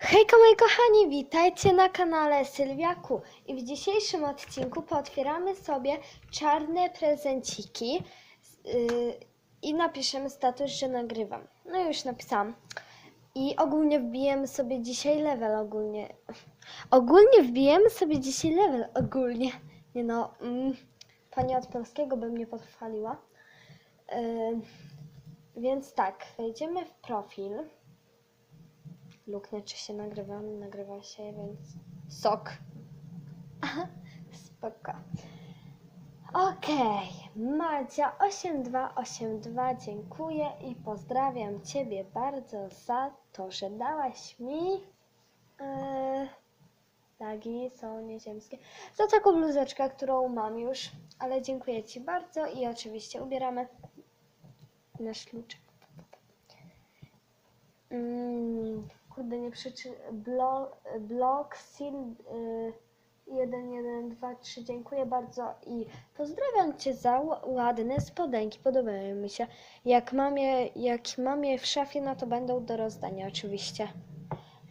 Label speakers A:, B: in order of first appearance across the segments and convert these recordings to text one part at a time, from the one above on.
A: Hejka moi kochani, witajcie na kanale Sylwiaku i w dzisiejszym odcinku pootwieramy sobie czarne prezenciki yy, i napiszemy status, że nagrywam. No już napisałam. I ogólnie wbijemy sobie dzisiaj level ogólnie. Ogólnie wbijemy sobie dzisiaj level ogólnie. Nie no, mm, pani od polskiego by mnie pochwaliła. Yy, więc tak, wejdziemy w profil. Luknę, czy się nagrywam. Nagrywa się, więc sok. Spoko. Okej, Madzia 8282, dziękuję i pozdrawiam Ciebie bardzo za to, że dałaś mi yy, są nieziemskie. Za taką bluzeczkę, którą mam już, ale dziękuję Ci bardzo i oczywiście ubieramy nasz kluczyk. Mm, kurde, nie przeczy... Blo, blog sil y, 1123, dziękuję bardzo i pozdrawiam Cię za ładne spodenki, podobają mi się. Jak mam, je, jak mam je w szafie, no to będą do rozdania oczywiście.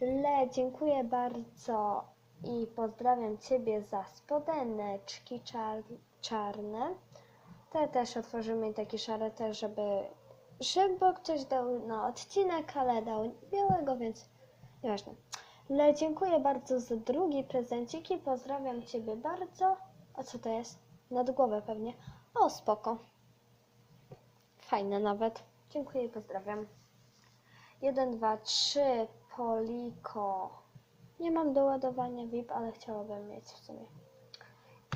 A: Le, dziękuję bardzo i pozdrawiam Ciebie za spodeneczki czar, czarne. Te też otworzymy takie szare też, żeby, żeby ktoś dał na odcinek, ale dał białego, więc nieważne. Le, dziękuję bardzo za drugi prezencik i pozdrawiam Ciebie bardzo. A co to jest? Nad głowę pewnie. O, spoko. Fajne nawet. Dziękuję i pozdrawiam. 1, 2, 3, Poliko. Nie mam do ładowania VIP, ale chciałabym mieć w sumie.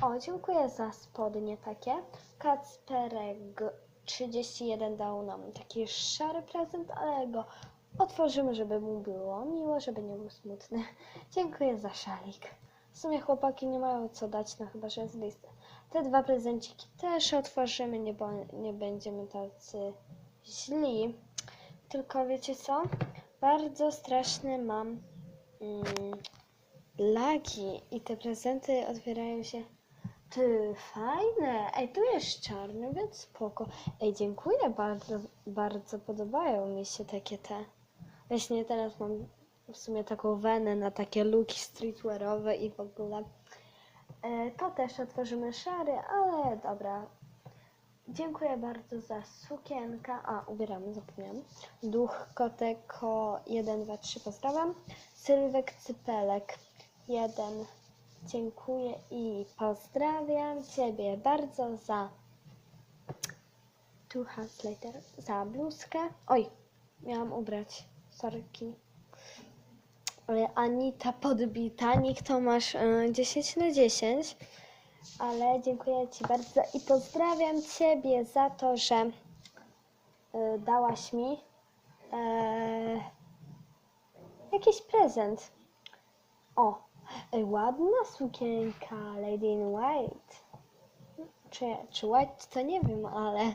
A: O, dziękuję za spodnie takie. Kacperek 31 dał nam taki szary prezent, ale go otworzymy, żeby mu było miło, żeby nie był smutny. Dziękuję za szalik. W sumie chłopaki nie mają co dać, no chyba, że jest list. Te dwa prezenciki też otworzymy, nie, bo, nie będziemy tacy źli. Tylko wiecie co? Bardzo straszne mam mm, lagi i te prezenty otwierają się ty, fajne. Ej, tu jest czarny, więc spoko. Ej, dziękuję bardzo, bardzo podobają mi się takie te. Właśnie teraz mam w sumie taką wenę na takie looki streetwearowe i w ogóle. E, to też otworzymy szary, ale dobra. Dziękuję bardzo za sukienkę. A, ubieramy, zapomniałam. Duch Koteko 1, 2, 3, pozdrawiam. Sylwek Cypelek 1, Dziękuję i pozdrawiam Ciebie bardzo za two hands later, za bluzkę. Oj, miałam ubrać. Sorki. Ale Anita podbita, nikt to masz y, 10 na 10. Ale dziękuję Ci bardzo i pozdrawiam Ciebie za to, że y, dałaś mi e, jakiś prezent. O, ładna sukienka, Lady in White. Czy, czy White to nie wiem, ale,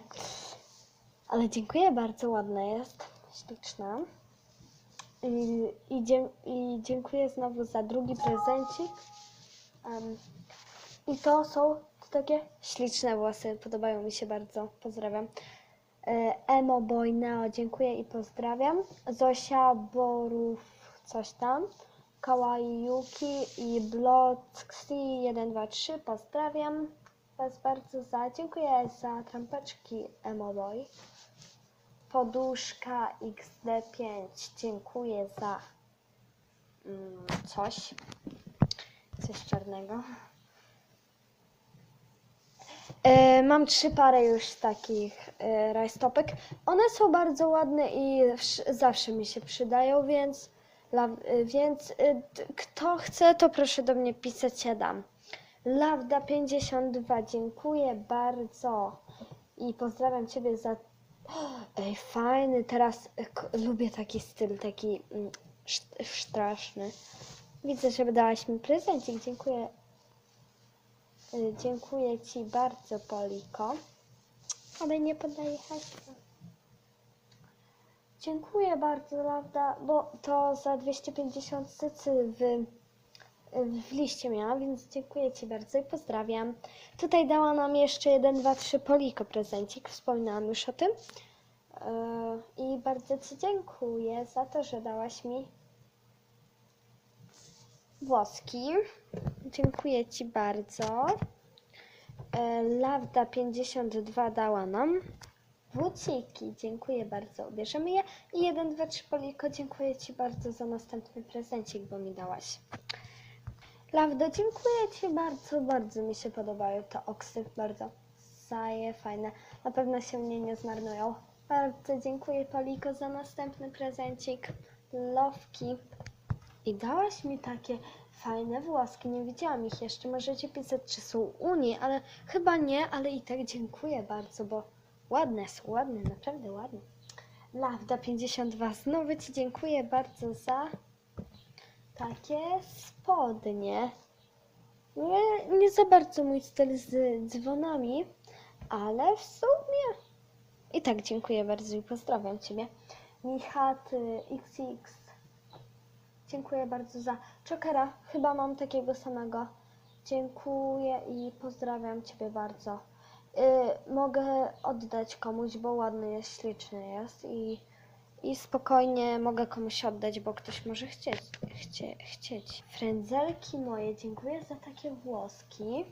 A: ale dziękuję bardzo, ładna jest, śliczna. I, i, I dziękuję znowu za drugi prezencik. Em, I to są takie śliczne włosy, podobają mi się bardzo, pozdrawiam. E, Emo Boy Neo, dziękuję i pozdrawiam. Zosia Borów, coś tam. Kawaii Yuki i Bloxy 123 pozdrawiam Was bardzo za dziękuję za trampeczki Emoboy. Poduszka XD5 dziękuję za mm, coś coś czarnego. E, mam trzy pary już takich e, rajstopek. One są bardzo ładne i wsz- zawsze mi się przydają, więc La, y, więc d- kto chce, to proszę do mnie pisać, ja dam. Lawda52, dziękuję bardzo i pozdrawiam Ciebie za... Ej, fajny, teraz lubię taki styl, taki mm, straszny. Widzę, że dałaś mi prezencik, dziękuję. Y, Dziękuję Ci bardzo, Poliko. Ale nie podaję hasła. Dziękuję bardzo, Lawda, bo to za 250 cycy w, w liście miałam, więc dziękuję Ci bardzo i pozdrawiam. Tutaj dała nam jeszcze 1, 2, 3 Poliko prezencik, wspominałam już o tym. Yy, I bardzo Ci dziękuję za to, że dałaś mi włoski. Dziękuję Ci bardzo. E, Lawda 52 dała nam. Włociki, dziękuję bardzo. Bierzemy je. I 1, 2, 3 Poliko, dziękuję Ci bardzo za następny prezencik, bo mi dałaś. Lawdo, dziękuję Ci bardzo, bardzo mi się podobają te oksy, bardzo saje, fajne. Na pewno się mnie nie zmarnują. Bardzo dziękuję Poliko za następny prezencik. Lowki. I dałaś mi takie fajne włoski, nie widziałam ich jeszcze. Możecie pisać, czy są u niej, ale chyba nie, ale i tak dziękuję bardzo, bo ładne są, ładne, naprawdę ładne. Lawda 52, znowu Ci dziękuję bardzo za takie spodnie. Nie, nie za bardzo mój styl z dzwonami, ale w sumie. I tak dziękuję bardzo i pozdrawiam Ciebie. Michat y, XX. Dziękuję bardzo za czokera. Chyba mam takiego samego. Dziękuję i pozdrawiam Ciebie bardzo. Y, mogę oddać komuś, bo ładny jest, śliczny jest i, i spokojnie mogę komuś oddać, bo ktoś może chcieć. Chcie, chcieć. Frędzelki moje, dziękuję za takie włoski.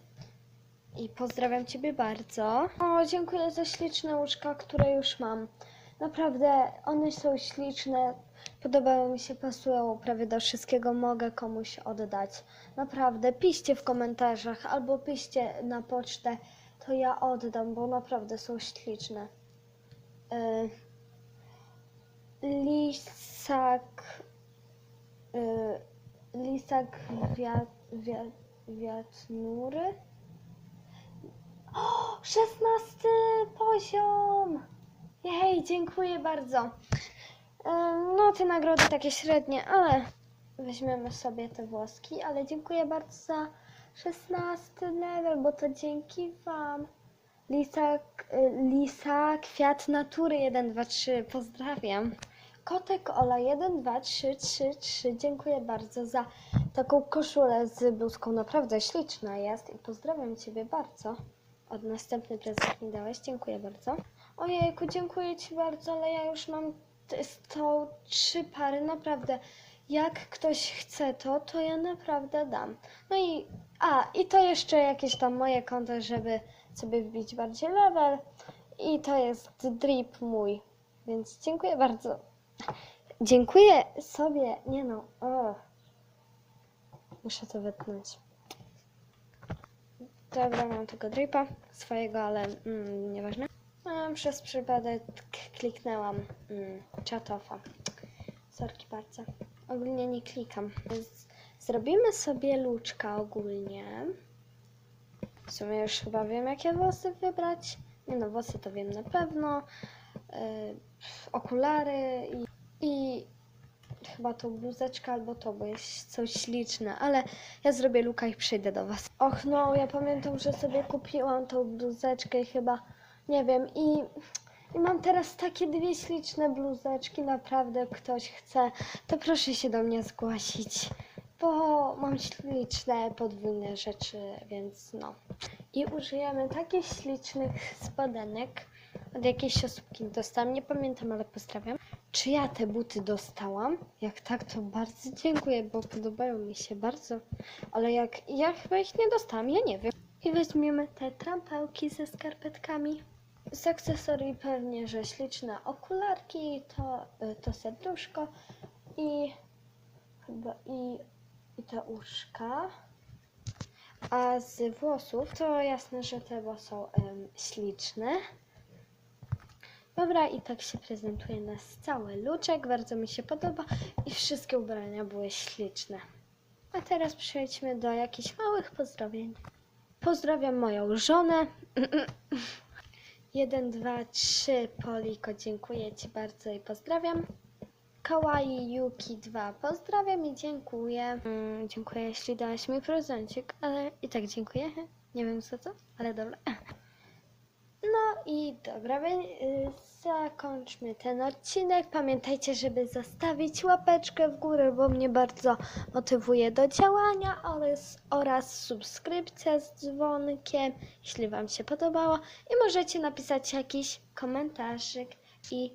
A: I pozdrawiam Ciebie bardzo. O, dziękuję za śliczne łóżka, które już mam. Naprawdę, one są śliczne. Podobały mi się, pasują prawie do wszystkiego. Mogę komuś oddać. Naprawdę, piszcie w komentarzach albo piszcie na pocztę. To ja oddam, bo naprawdę są śliczne. Y, lisak. Y, lisak wiat, wiat, wiatnury. 16 poziom! Jej, dziękuję bardzo. E, No, te nagrody takie średnie, ale weźmiemy sobie te włoski, ale dziękuję bardzo za 16 level, bo to dzięki Wam. Lisa, y, Lisa Kwiat Natury 1, 2, 3, pozdrawiam. Kotek Ola 1, 2, 3, 3, 3, dziękuję bardzo za taką koszulę z bluzką, naprawdę śliczna jest i pozdrawiam Ciebie bardzo. Od następny prezent mi dałeś, dziękuję bardzo. Ojejku, dziękuję Ci bardzo, ale ja już mam tą trzy pary, naprawdę. Jak ktoś chce to, to ja naprawdę dam. No i, a, i to jeszcze jakieś tam moje konto, żeby sobie wbić bardziej level. I to jest drip mój, więc dziękuję bardzo. Dziękuję sobie, nie no, o. Muszę to wytnąć. Dobra, mam tego dripa swojego, ale mm, nieważne. A, przez przypadek kliknęłam mm, chatofa. Sorki bardzo. Ogólnie nie klikam. Zrobimy sobie luczka ogólnie. W sumie już chyba wiem, jakie włosy wybrać. Nie no, włosy to wiem na pewno. Yy, okulary i, i chyba tą bluzeczkę albo to, bo jest coś śliczne, ale ja zrobię luka i przyjdę do Was. Och no, ja pamiętam, że sobie kupiłam tą bluzeczkę i chyba, nie wiem, i, i mam teraz takie dwie śliczne bluzeczki, naprawdę ktoś chce, to proszę się do mnie zgłosić, bo mam śliczne podwójne rzeczy, więc no. I użyjemy takich ślicznych spodenek od jakiejś osóbki dostałam, nie pamiętam, ale pozdrawiam. Czy ja te buty dostałam? Jak tak, to bardzo dziękuję, bo podobają mi się bardzo. Ale jak ja chyba ich nie dostałam, ja nie wiem. I weźmiemy te trampelki ze skarpetkami. Z akcesorii pewnie, że śliczne okularki, to, y, to serduszko i chyba i, i te uszka. A z włosów to jasne, że te bo są em, śliczne. Dobra, i tak się prezentuje nas cały luczek, bardzo mi się podoba i wszystkie ubrania były śliczne. A teraz przejdźmy do jakichś małych pozdrowień. Pozdrawiam moją żonę. Jeden, dwa, trzy, Poliko, dziękuję Ci bardzo i pozdrawiam. Kawaii Yuki 2, pozdrawiam i dziękuję. Mm, dziękuję, jeśli dałaś mi prezencik, ale i tak dziękuję. Nie wiem za co, ale dobra. I dobra, y, zakończmy ten odcinek. Pamiętajcie, żeby zostawić łapeczkę w górę, bo mnie bardzo motywuje do działania oraz, oraz subskrypcja z dzwonkiem, jeśli Wam się podobało. I możecie napisać jakiś komentarzyk. I